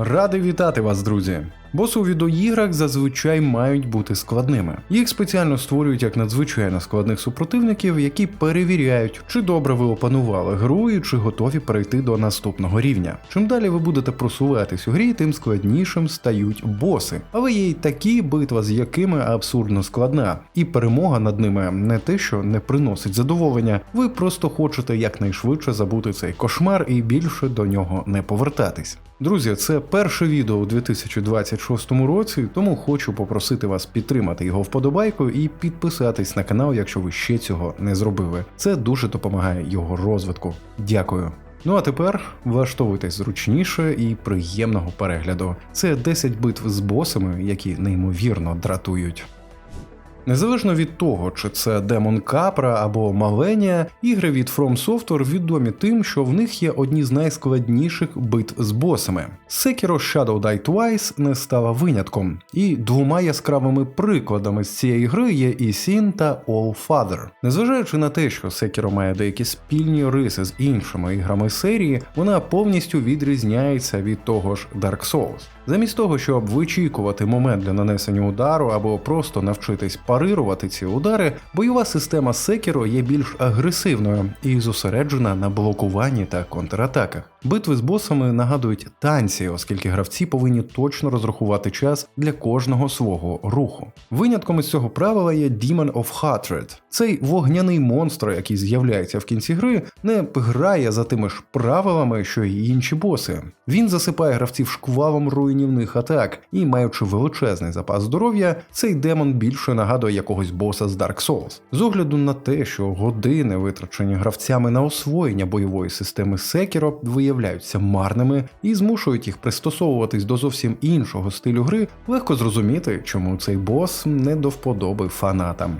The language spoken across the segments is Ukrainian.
Радий вітати вас, друзі! Боси у відеоіграх зазвичай мають бути складними. Їх спеціально створюють як надзвичайно складних супротивників, які перевіряють, чи добре ви опанували гру і чи готові перейти до наступного рівня. Чим далі ви будете просуватись у грі, тим складнішим стають боси. Але є й такі битва, з якими абсурдно складна, і перемога над ними не те, що не приносить задоволення, ви просто хочете якнайшвидше забути цей кошмар і більше до нього не повертатись. Друзі, це перше відео у 2026 році, тому хочу попросити вас підтримати його вподобайкою і підписатись на канал, якщо ви ще цього не зробили. Це дуже допомагає його розвитку. Дякую. Ну а тепер влаштовуйтесь зручніше і приємного перегляду. Це 10 битв з босами, які неймовірно дратують. Незалежно від того, чи це Демон Капра або Маленія, ігри від From Software відомі тим, що в них є одні з найскладніших битв з босами. Sekiro Shadow Die Twice не стала винятком, і двома яскравими прикладами з цієї гри є і Sin та All Father. Незважаючи на те, що Sekiro має деякі спільні риси з іншими іграми серії, вона повністю відрізняється від того ж Dark Souls. Замість того, щоб вичікувати момент для нанесення удару або просто навчитись парирувати ці удари, бойова система Sekiro є більш агресивною і зосереджена на блокуванні та контратаках. Битви з босами нагадують танці, оскільки гравці повинні точно розрахувати час для кожного свого руху. Винятком із цього правила є Demon of Hatred. Цей вогняний монстр, який з'являється в кінці гри, не грає за тими ж правилами, що й інші боси. Він засипає гравців шквалом руйнівних атак, і, маючи величезний запас здоров'я, цей демон більше нагадує якогось боса з Dark Souls. З огляду на те, що години, витрачені гравцями на освоєння бойової системи Sekiro, виявляються марними і змушують їх пристосовуватись до зовсім іншого стилю гри, легко зрозуміти, чому цей бос не до вподоби фанатам.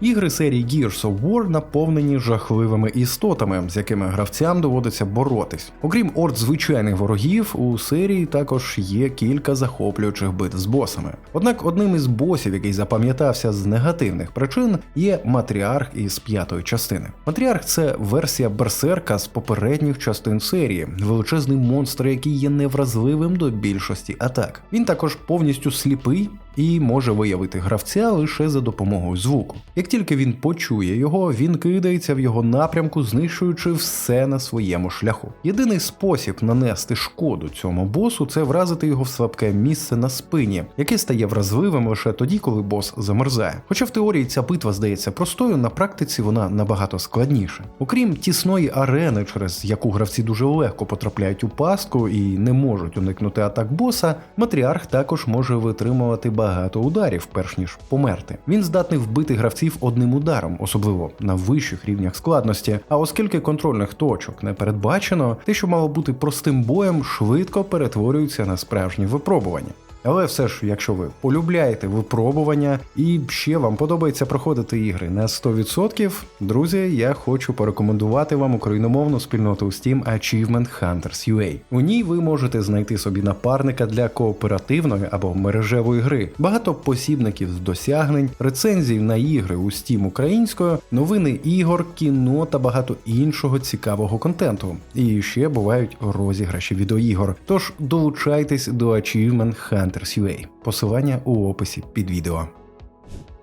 Ігри серії Gears of War наповнені жахливими істотами, з якими гравцям доводиться боротись. Окрім орд звичайних ворогів, у серії також є кілька захоплюючих битв з босами. Однак одним із босів, який запам'ятався з негативних причин, є матріарх із п'ятої частини. Матріарх це версія берсерка з попередніх частин серії, величезний монстр, який є невразливим до більшості атак. Він також повністю сліпий і може виявити гравця лише за допомогою звуку. Як тільки він почує його, він кидається в його напрямку, знищуючи все на своєму шляху. Єдиний спосіб нанести шкоду цьому босу це вразити його в слабке місце на спині, яке стає вразливим лише тоді, коли бос замерзає. Хоча в теорії ця битва здається простою, на практиці вона набагато складніша. Окрім тісної арени, через яку гравці дуже легко потрапляють у пастку і не можуть уникнути атак боса, матріарх також може витримувати багато ударів, перш ніж померти. Він здатний вбити гравців одним ударом, особливо на вищих рівнях складності. А оскільки контрольних точок не передбачено, те, що мало бути простим боєм, швидко перетворюється на справжні випробування. Але все ж, якщо ви полюбляєте випробування і ще вам подобається проходити ігри на 100%, друзі, я хочу порекомендувати вам україномовну спільноту Steam Achievement Hunters UA. У ній ви можете знайти собі напарника для кооперативної або мережевої гри, багато посібників з досягнень, рецензій на ігри у Steam українською, новини ігор, кіно та багато іншого цікавого контенту. І ще бувають розіграші відеоігор. Тож долучайтесь до Achievement Hunters UA. Посилання у описі під відео.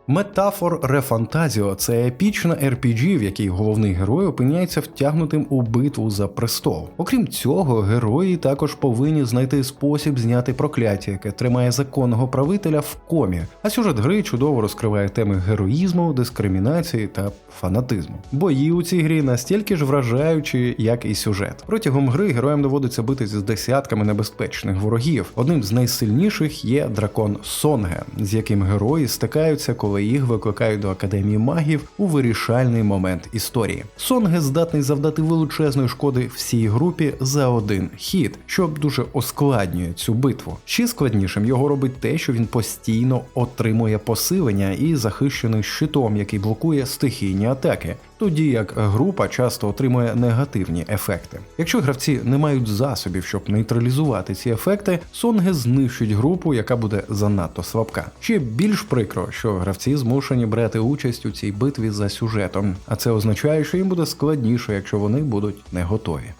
Метафор Рефантазіо це епічна RPG, в якій головний герой опиняється втягнутим у битву за престол. Окрім цього, герої також повинні знайти спосіб зняти прокляття, яке тримає законного правителя в комі. А сюжет гри чудово розкриває теми героїзму, дискримінації та фанатизму. Бої у цій грі настільки ж вражаючі, як і сюжет. Протягом гри героям доводиться битись з десятками небезпечних ворогів. Одним з найсильніших є дракон Сонге, з яким герої стикаються, коли їх викликають до академії магів у вирішальний момент історії. Сонге здатний завдати величезної шкоди всій групі за один хід, що дуже ускладнює цю битву. Ще складнішим його робить те, що він постійно отримує посилення і захищений щитом, який блокує стихійні атаки. Тоді як група часто отримує негативні ефекти. Якщо гравці не мають засобів, щоб нейтралізувати ці ефекти, Сонге знищить групу, яка буде занадто слабка. Ще більш прикро, що гравці змушені брати участь у цій битві за сюжетом, а це означає, що їм буде складніше, якщо вони будуть не готові.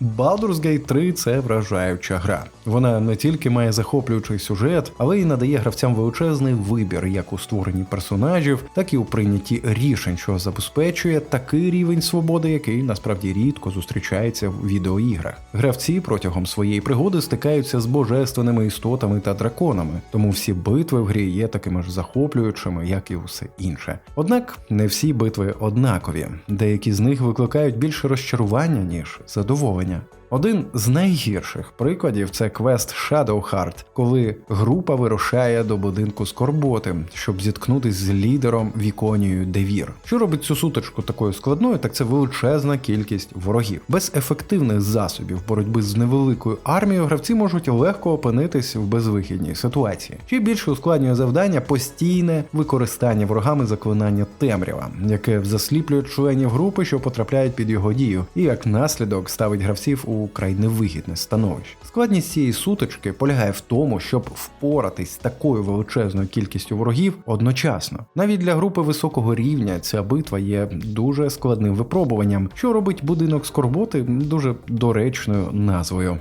Baldur's Gate 3 це вражаюча гра. Вона не тільки має захоплюючий сюжет, але й надає гравцям величезний вибір як у створенні персонажів, так і у прийнятті рішень, що забезпечує такий рівень свободи, який насправді рідко зустрічається в відеоіграх. Гравці протягом своєї пригоди стикаються з божественними істотами та драконами, тому всі битви в грі є такими ж захоплюючими, як і усе інше. Однак не всі битви однакові, деякі з них викликають більше розчарування ніж задоволення побудовування. Один з найгірших прикладів це квест Shadowheart, коли група вирушає до будинку скорботи, щоб зіткнутись з лідером Віконією Девір. Що робить цю сутичку такою складною, так це величезна кількість ворогів. Без ефективних засобів боротьби з невеликою армією гравці можуть легко опинитись в безвихідній ситуації. Ще більше ускладнює завдання постійне використання ворогами заклинання темрява, яке засліплює членів групи, що потрапляють під його дію, і як наслідок ставить гравців у край невигідне становище. Складність цієї сутички полягає в тому, щоб впоратись з такою величезною кількістю ворогів одночасно. Навіть для групи високого рівня ця битва є дуже складним випробуванням, що робить будинок скорботи дуже доречною назвою.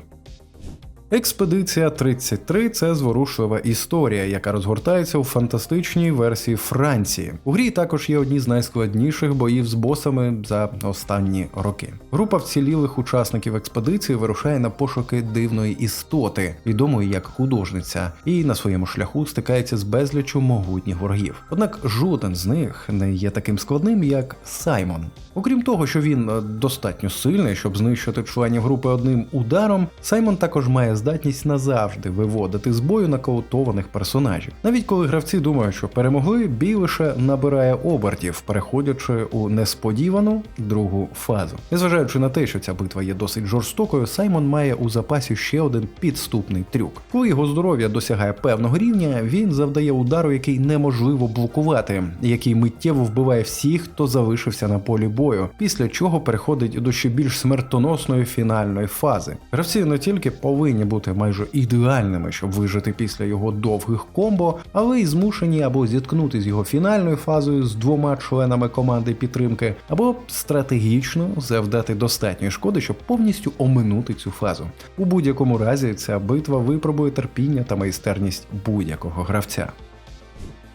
Експедиція 33 це зворушлива історія, яка розгортається у фантастичній версії Франції. У грі також є одні з найскладніших боїв з босами за останні роки. Група вцілілих учасників експедиції вирушає на пошуки дивної істоти, відомої як художниця, і на своєму шляху стикається з безліччю могутніх ворогів. Однак жоден з них не є таким складним, як Саймон. Окрім того, що він е, достатньо сильний, щоб знищити членів групи одним ударом, Саймон також має здатність назавжди виводити з бою нокаутованих персонажів. Навіть коли гравці думають, що перемогли, бій лише набирає обертів, переходячи у несподівану другу фазу. Незважаючи на те, що ця битва є досить жорстокою, Саймон має у запасі ще один підступний трюк. Коли його здоров'я досягає певного рівня, він завдає удару, який неможливо блокувати, який миттєво вбиває всіх, хто залишився на полі бою, після чого переходить до ще більш смертоносної фінальної фази. Гравці не тільки повинні бути майже ідеальними, щоб вижити після його довгих комбо, але й змушені або зіткнути з його фінальною фазою з двома членами команди підтримки, або стратегічно завдати достатньої шкоди, щоб повністю оминути цю фазу. У будь-якому разі ця битва випробує терпіння та майстерність будь-якого гравця.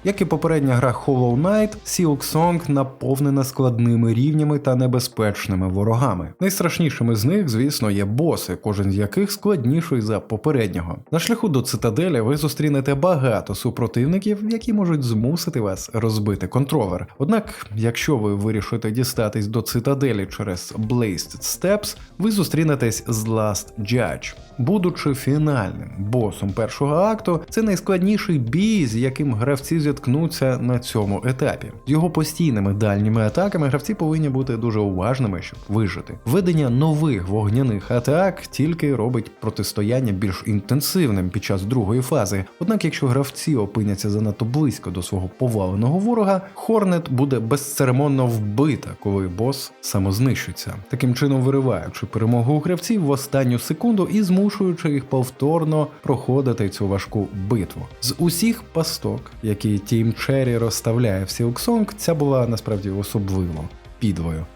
Як і попередня гра Hollow Knight, Silk Song наповнена складними рівнями та небезпечними ворогами. Найстрашнішими з них, звісно, є боси, кожен з яких складніший за попереднього. На шляху до цитаделі ви зустрінете багато супротивників, які можуть змусити вас розбити контролер. Однак, якщо ви вирішите дістатись до цитаделі через Blazed Steps, ви зустрінетесь з Last Judge. Будучи фінальним босом першого акту, це найскладніший бій, з яким гравці зіткнуться на цьому етапі. Його постійними дальніми атаками гравці повинні бути дуже уважними, щоб вижити. Введення нових вогняних атак тільки робить протистояння більш інтенсивним під час другої фази. Однак, якщо гравці опиняться занадто близько до свого поваленого ворога, Хорнет буде безцеремонно вбита, коли бос самознищиться, таким чином вириваючи перемогу у гравців в останню секунду і змушуючи їх повторно проходити цю важку битву. З усіх пасток, які Тім Черрі розставляє в Сілксонг, ця була насправді особливо підлою.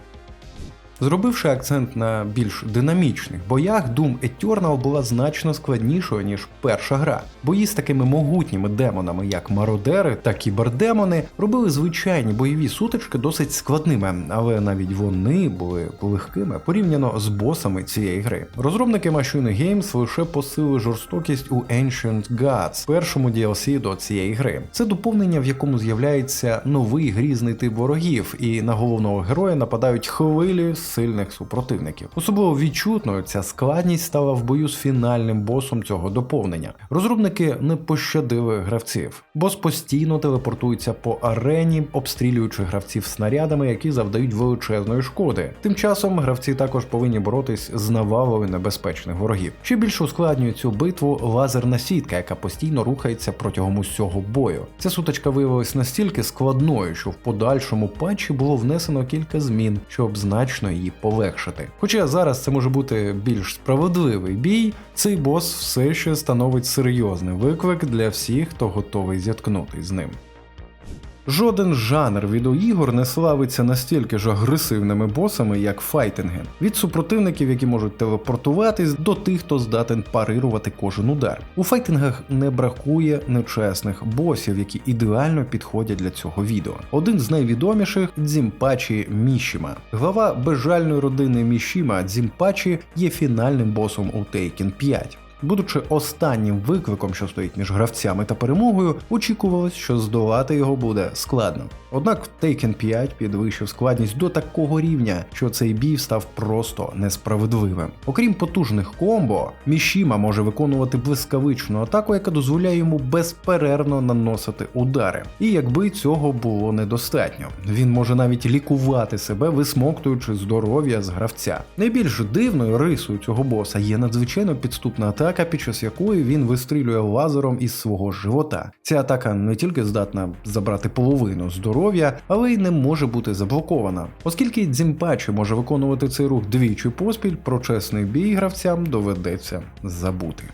Зробивши акцент на більш динамічних боях, Doom Eternal була значно складнішою, ніж перша гра. Бої з такими могутніми демонами, як мародери та кібердемони, робили звичайні бойові сутички досить складними, але навіть вони були легкими порівняно з босами цієї гри. Розробники Machine Games лише посилили жорстокість у Ancient Gods, першому DLC до цієї гри. Це доповнення, в якому з'являється новий грізний тип ворогів, і на головного героя нападають хвилі сильних супротивників. Особливо відчутною ця складність стала в бою з фінальним босом цього доповнення. Розробники не пощадили гравців. Бос постійно телепортується по арені, обстрілюючи гравців снарядами, які завдають величезної шкоди. Тим часом гравці також повинні боротись з навалою небезпечних ворогів. Ще більше ускладнює цю битву лазерна сітка, яка постійно рухається протягом усього бою. Ця сутичка виявилась настільки складною, що в подальшому патчі було внесено кілька змін, щоб значно її полегшити. Хоча зараз це може бути більш справедливий бій, цей бос все ще становить серйозний виклик для всіх, хто готовий зіткнутись з ним. Жоден жанр відеоігор не славиться настільки ж агресивними босами, як файтинги. Від супротивників, які можуть телепортуватись, до тих, хто здатен парирувати кожен удар. У файтингах не бракує нечесних босів, які ідеально підходять для цього відео. Один з найвідоміших Дзімпачі Мішіма. Глава безжальної родини Мішіма Дзімпачі є фінальним босом у Taken 5. Будучи останнім викликом, що стоїть між гравцями та перемогою, очікувалось, що здолати його буде складно. Однак Taken 5 підвищив складність до такого рівня, що цей бій став просто несправедливим. Окрім потужних комбо, Мішіма може виконувати блискавичну атаку, яка дозволяє йому безперервно наносити удари. І якби цього було недостатньо, він може навіть лікувати себе, висмоктуючи здоров'я з гравця. Найбільш дивною рисою цього боса є надзвичайно підступна атака, під час якої він вистрілює лазером із свого живота. Ця атака не тільки здатна забрати половину здоров'я, але й не може бути заблокована. Оскільки Дзімпачі може виконувати цей рух двічі поспіль, про чесний бій гравцям доведеться забути.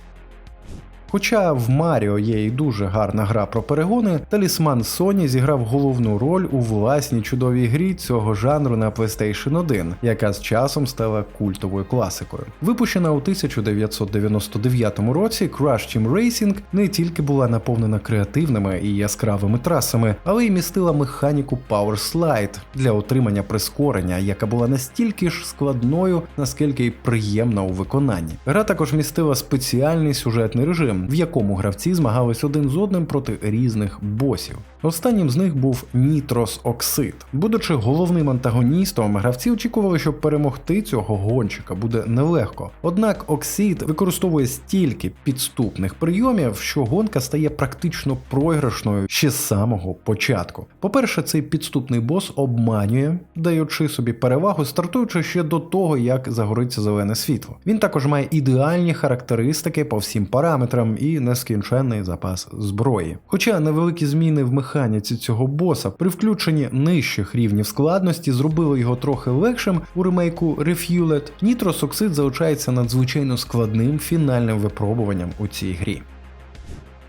Хоча в Маріо є і дуже гарна гра про перегони, талісман Sony зіграв головну роль у власній чудовій грі цього жанру на PlayStation 1, яка з часом стала культовою класикою. Випущена у 1999 році, Crash Team Racing не тільки була наповнена креативними і яскравими трасами, але й містила механіку Power Slide для отримання прискорення, яка була настільки ж складною, наскільки й приємна у виконанні. Гра також містила спеціальний сюжетний режим, в якому гравці змагались один з одним проти різних босів. Останнім з них був Нітрос. Будучи головним антагоністом, гравці очікували, що перемогти цього гонщика буде нелегко. Однак Оксид використовує стільки підступних прийомів, що гонка стає практично програшною ще з самого початку. По-перше, цей підступний бос обманює, даючи собі перевагу, стартуючи ще до того, як загориться зелене світло. Він також має ідеальні характеристики по всім параметрам і нескінченний запас зброї. Хоча невеликі зміни в механіці цього боса при включенні нижчих рівнів складності зробили його трохи легшим у ремейку Refueled, нітросоксид залучається надзвичайно складним фінальним випробуванням у цій грі.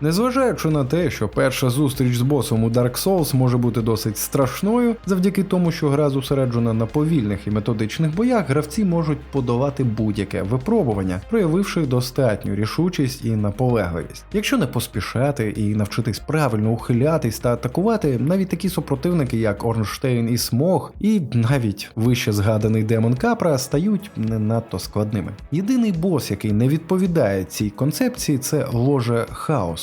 Незважаючи на те, що перша зустріч з босом у Dark Souls може бути досить страшною, завдяки тому, що гра зосереджена на повільних і методичних боях, гравці можуть подолати будь-яке випробування, проявивши достатню рішучість і наполегливість. Якщо не поспішати і навчитись правильно ухилятись та атакувати, навіть такі супротивники, як Орнштейн і Смог, і навіть вище згаданий демон Капра, стають не надто складними. Єдиний бос, який не відповідає цій концепції, це ложе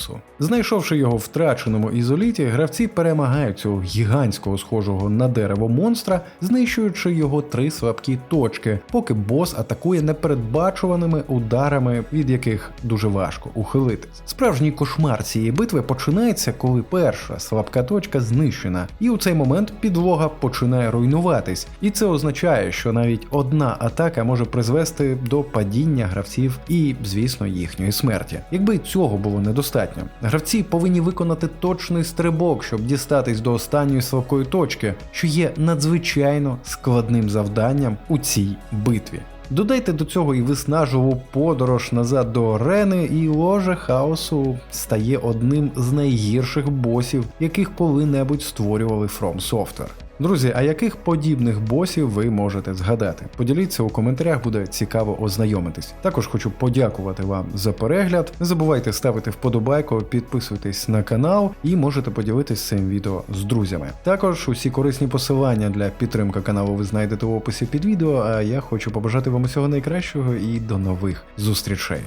хаосу. Знайшовши його в втраченому ізоліті, гравці перемагають цього гігантського схожого на дерево монстра, знищуючи його три слабкі точки, поки бос атакує непередбачуваними ударами, від яких дуже важко ухилитись. Справжній кошмар цієї битви починається, коли перша слабка точка знищена, і у цей момент підлога починає руйнуватись. І це означає, що навіть одна атака може призвести до падіння гравців і, звісно, їхньої смерті. Якби цього було недостатньо. Гравці повинні виконати точний стрибок, щоб дістатись до останньої слабкої точки, що є надзвичайно складним завданням у цій битві. Додайте до цього і виснажливу подорож назад до арени, і ложе хаосу стає одним з найгірших босів, яких коли-небудь створювали From Software. Друзі, а яких подібних босів ви можете згадати? Поділіться у коментарях, буде цікаво ознайомитись. Також хочу подякувати вам за перегляд. Не забувайте ставити вподобайку, підписуйтесь на канал і можете поділитись цим відео з друзями. Також усі корисні посилання для підтримки каналу ви знайдете в описі під відео. А я хочу побажати вам усього найкращого і до нових зустрічей.